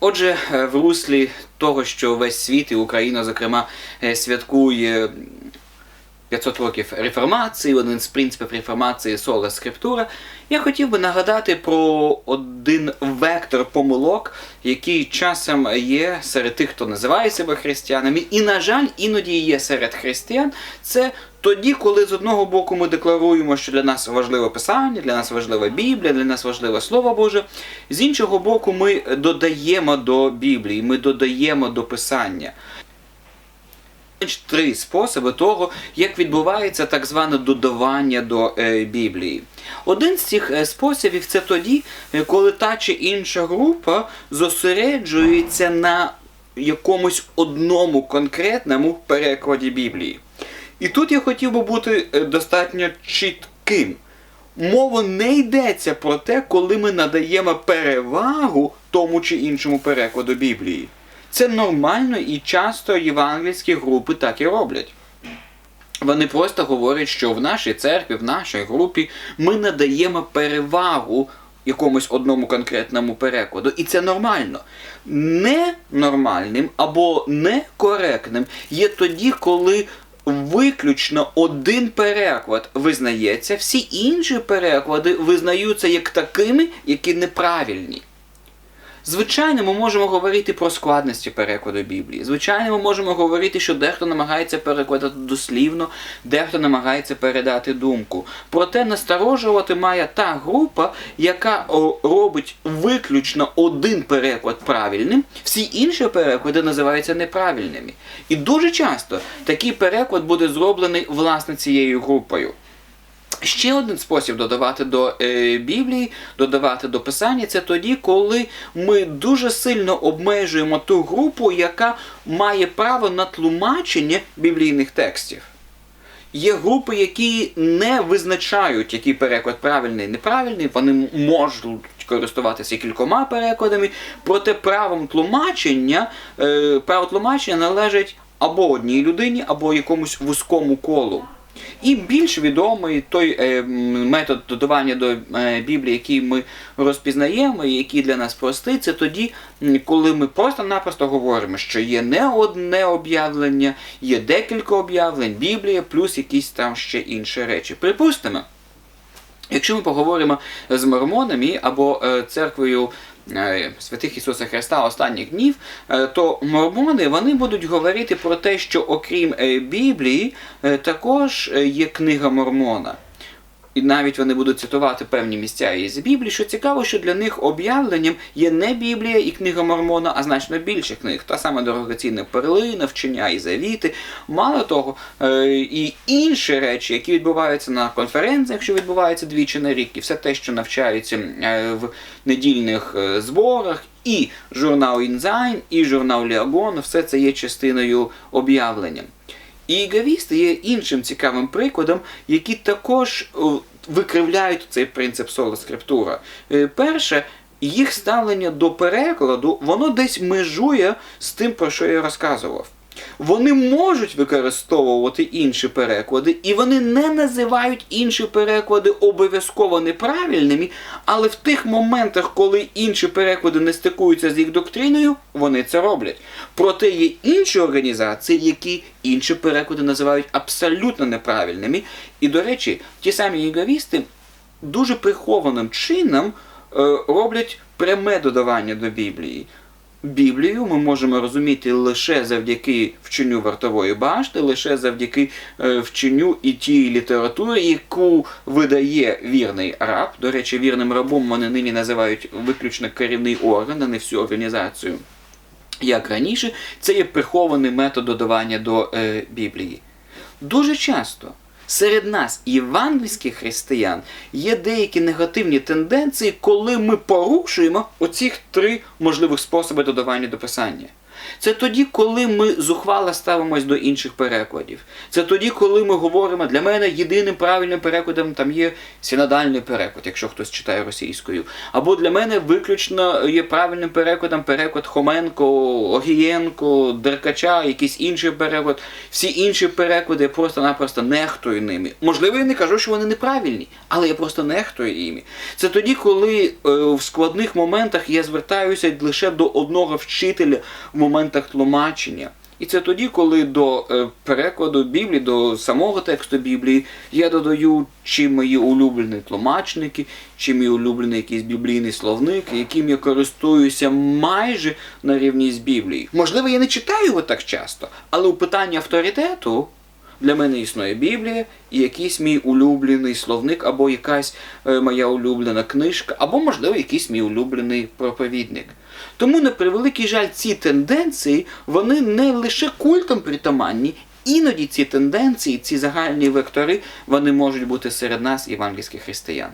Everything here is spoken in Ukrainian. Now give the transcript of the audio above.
Отже, е, в руслі того, що весь світ і Україна, зокрема, е, святкує 500 років реформації, один з принципів реформації сола скриптура, я хотів би нагадати про один вектор помилок, який часом є серед тих, хто називає себе християнами, і, на жаль, іноді є серед християн. Це тоді, коли з одного боку ми декларуємо, що для нас важливе писання, для нас важлива Біблія, для нас важливе Слово Боже. З іншого боку, ми додаємо до Біблії, ми додаємо до писання. Три способи того, як відбувається так зване додавання до е, Біблії. Один з цих е, способів це тоді, е, коли та чи інша група зосереджується на якомусь одному конкретному перекладі Біблії. І тут я хотів би бути достатньо чітким. Мова не йдеться про те, коли ми надаємо перевагу тому чи іншому перекладу Біблії. Це нормально і часто євангельські групи так і роблять. Вони просто говорять, що в нашій церкві, в нашій групі ми надаємо перевагу якомусь одному конкретному перекладу. І це нормально. Ненормальним або некоректним є тоді, коли виключно один переклад визнається, всі інші переклади визнаються як такими, які неправильні. Звичайно, ми можемо говорити про складності перекладу Біблії. Звичайно, ми можемо говорити, що дехто намагається перекладати дослівно, дехто намагається передати думку. Проте насторожувати має та група, яка робить виключно один переклад правильним, всі інші переклади називаються неправильними. І дуже часто такий переклад буде зроблений власне цією групою. Ще один спосіб додавати до е, Біблії, додавати до Писання, це тоді, коли ми дуже сильно обмежуємо ту групу, яка має право на тлумачення біблійних текстів. Є групи, які не визначають, який переклад правильний і неправильний, вони можуть користуватися кількома перекладами, проте правом тлумачення, е, право тлумачення належить або одній людині, або якомусь вузькому колу. І більш відомий той е, метод додавання до е, Біблії, який ми розпізнаємо, і який для нас простий, це тоді, коли ми просто-напросто говоримо, що є не одне об'явлення, є декілька об'явлень, Біблія, плюс якісь там ще інші речі. Припустимо. Якщо ми поговоримо з мормонами або е, церквою святих Ісуса Христа останніх днів, е, то мормони вони будуть говорити про те, що окрім Біблії, також є книга Мормона. І навіть вони будуть цитувати певні місця із Біблії, що цікаво, що для них об'явленням є не Біблія і книга Мормона, а значно більше книг. Та саме дорогоцінна перлина, вчення і завіти. Мало того, і інші речі, які відбуваються на конференціях, що відбуваються двічі на рік, і все те, що навчаються в недільних зборах. І журнал Інзайн, і журнал Ліагон, все це є частиною об'явлення. І є іншим цікавим прикладом, які також викривляють цей принцип соло скриптура. Перше, їх ставлення до перекладу, воно десь межує з тим, про що я розказував. Вони можуть використовувати інші переклади, і вони не називають інші переклади обов'язково неправильними, але в тих моментах, коли інші переклади не стикуються з їх доктриною, вони це роблять. Проте є інші організації, які інші переклади називають абсолютно неправильними. І, до речі, ті самі єговісти дуже прихованим чином е, роблять пряме додавання до Біблії. Біблію ми можемо розуміти лише завдяки вченню вартової башти, лише завдяки е, вченню і тій літератури, яку видає вірний раб. До речі, вірним рабом вони нині називають виключно керівний орган, а не всю організацію. Як раніше, це є прихований метод додавання до е, Біблії. Дуже часто. Серед нас, євангельських християн, є деякі негативні тенденції, коли ми порушуємо оці три можливих способи додавання до писання. Це тоді, коли ми зухвало ставимось до інших перекладів. Це тоді, коли ми говоримо, для мене єдиним правильним перекладом там є синодальний переклад, якщо хтось читає російською. Або для мене виключно є правильним перекладом переклад Хоменко, Огієнко, Деркача, якийсь інший переклад. Всі інші переклади я просто-напросто нехтую ними. Можливо, я не кажу, що вони неправильні, але я просто нехтую іми. Це тоді, коли е, в складних моментах я звертаюся лише до одного вчителя в моментах тлумачення. І це тоді, коли до е, перекладу Біблії, до самого тексту Біблії, я додаю чи мої улюблені тлумачники, чи мій улюблений якийсь біблійний словник, яким я користуюся майже на рівні з Біблією. Можливо, я не читаю його так часто, але у питанні авторитету для мене існує Біблія і якийсь мій улюблений словник, або якась е, моя улюблена книжка, або, можливо, якийсь мій улюблений проповідник. Тому, на превеликий жаль, ці тенденції вони не лише культом притаманні, іноді ці тенденції, ці загальні вектори, вони можуть бути серед нас, євангельських християн.